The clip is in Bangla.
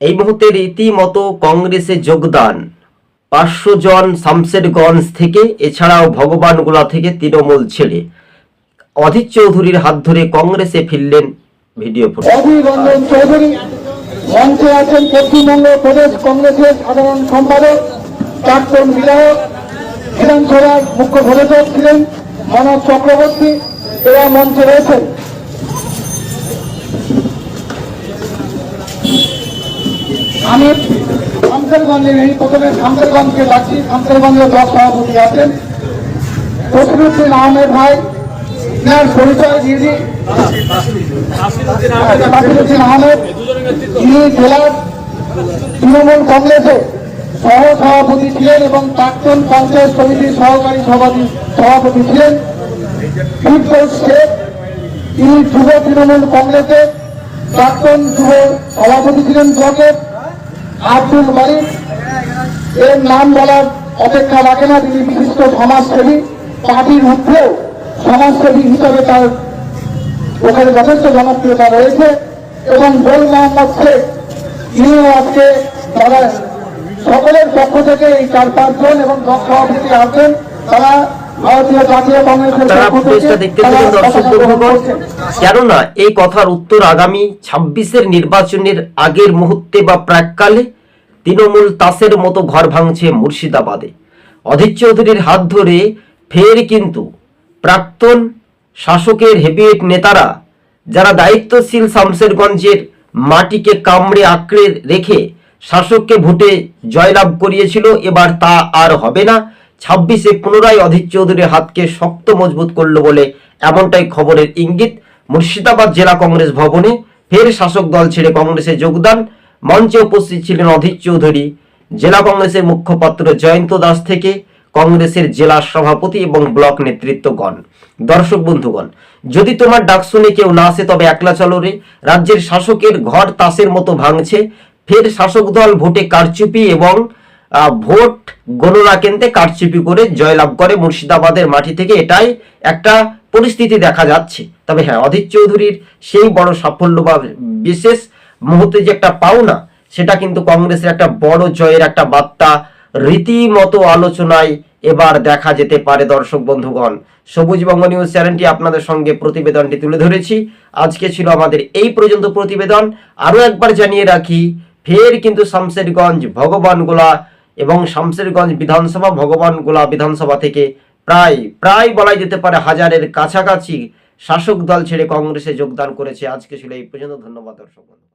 এই মুহূর্তে রীতিমতো কংগ্রেসে যোগদান। পাঁচশো জন শামশেরগঞ্জ থেকে, এছাড়াও ভগবানগোলা থেকে তৃণমূল ছেড়ে। অধীর চৌধুরীর হাত ধরে কংগ্রেসে ফিরলেন ভিডিও মঞ্চে আছেন পশ্চিমবঙ্গ প্রদেশ কংগ্রেসের সাধারণ সম্পাদক, প্রাক্তন বিধায়ক, বিধানসভার মুখ্য ঘোষক ছিলেন মনোজ চক্রবর্তী, এরা মঞ্চে রয়েছেন। আমি শামসেরগঞ্জের এই প্রথমে শামসেরগঞ্জকে ডাকছি। শামসেরগঞ্জের ব্লক সভাপতি আছেন ফসরুদ্দিন আহমেদ ভাই। এনার পরিচয় দিয়ে দিই আহমেদ যিনি জেলার তৃণমূল কংগ্রেসে সহ সভাপতি ছিলেন এবং প্রাক্তন পঞ্চায়েত সমিতির সহকারী সভাপতি সভাপতি ছিলেন। শেখ, তিনি যুব তৃণমূল কংগ্রেসের প্রাক্তন যুব সভাপতি ছিলেন ব্লকের। আব্দুল মালিক। এর নাম বলার অপেক্ষা রাখে না তিনি বিশিষ্ট সমাজসেবী। পার্টির ঊর্ধ্বেও সমাজসেবী হিসাবে তার ওখানে যথেষ্ট জনপ্রিয়তা রয়েছে। এবং গোল মোহাম্মদ শেখ তিনিও আজকে তারা সকলের পক্ষ থেকে এই চার পাঁচজন এবং দশ সভাপতি আছেন। তারা। কেননা এই কথার উত্তর আগামী ছাব্বিশের নির্বাচনের আগের মুহূর্তে বা প্রাককালে তৃণমূল তাসের মতো ঘর ভাঙছে মুর্শিদাবাদে। অধীর চৌধুরীর হাত ধরে ফের কিন্তু প্রাক্তন শাসকের হেভিয়েট নেতারা, যারা দায়িত্বশীল শামশেরগঞ্জের মাটিকে কামড়ে আঁকড়ে রেখে শাসককে ভোটে জয়লাভ করিয়েছিল, এবার তা আর হবে না। ছাব্বিশে পুনরায় অধীর চৌধুরীর হাতকে শক্ত মজবুত করল বলে এমনটাই খবরের ইঙ্গিত। মুর্শিদাবাদ জেলা কংগ্রেস ভবনে ফের শাসক দল ছেড়ে কংগ্রেসে যোগদান। মঞ্চে উপস্থিত ছিলেন অধীর চৌধুরী, জেলা কংগ্রেসের মুখপাত্র জয়ন্ত দাস থেকে কংগ্রেসের জেলা সভাপতি এবং ব্লক নেতৃত্বগণ। দর্শক বন্ধুগণ, যদি তোমার ডাক শুনে কেউ না আসে তবে একলা চলো রে। রাজ্যের শাসকের ঘর তাসের মতো ভাঙছে। ফের শাসক দল ভোটে কারচুপি এবং ভোট গণনা কেন্দ্রে কারচুপি করে জয়লাভ করে মুর্শিদাবাদের মাটি থেকে। এটাই একটা পরিস্থিতি দেখা যাচ্ছে। তবে হ্যাঁ অধীর চৌধুরীর সেই বড় সাফল্য বা বিশেষ মুহূর্তে যে একটা পাওনা, সেটা কিন্তু কংগ্রেসের একটা বড় জয়ের একটা বার্তা। রীতিমতো আলোচনায় এবার দেখা যেতে পারে দর্শক বন্ধুগণ। সবুজ বঙ্গ নিউজ চ্যানেলটি আপনাদের সঙ্গে প্রতিবেদনটি তুলে ধরেছি। আজকে ছিল আমাদের এই পর্যন্ত প্রতিবেদন। আরও একবার জানিয়ে রাখি, ফের কিন্তু শামশেরগঞ্জ ভগবানগোলা এবং শামশেরগঞ্জ বিধানসভা ভগবানগোলা বিধানসভা থেকে প্রায় প্রায় বলাই যেতে পারে হাজারের কাছাকাছি শাসক দল ছেড়ে কংগ্রেসে যোগদান করেছে। আজকে ছিল এই পর্যন্ত। ধন্যবাদ দর্শক বন্ধু।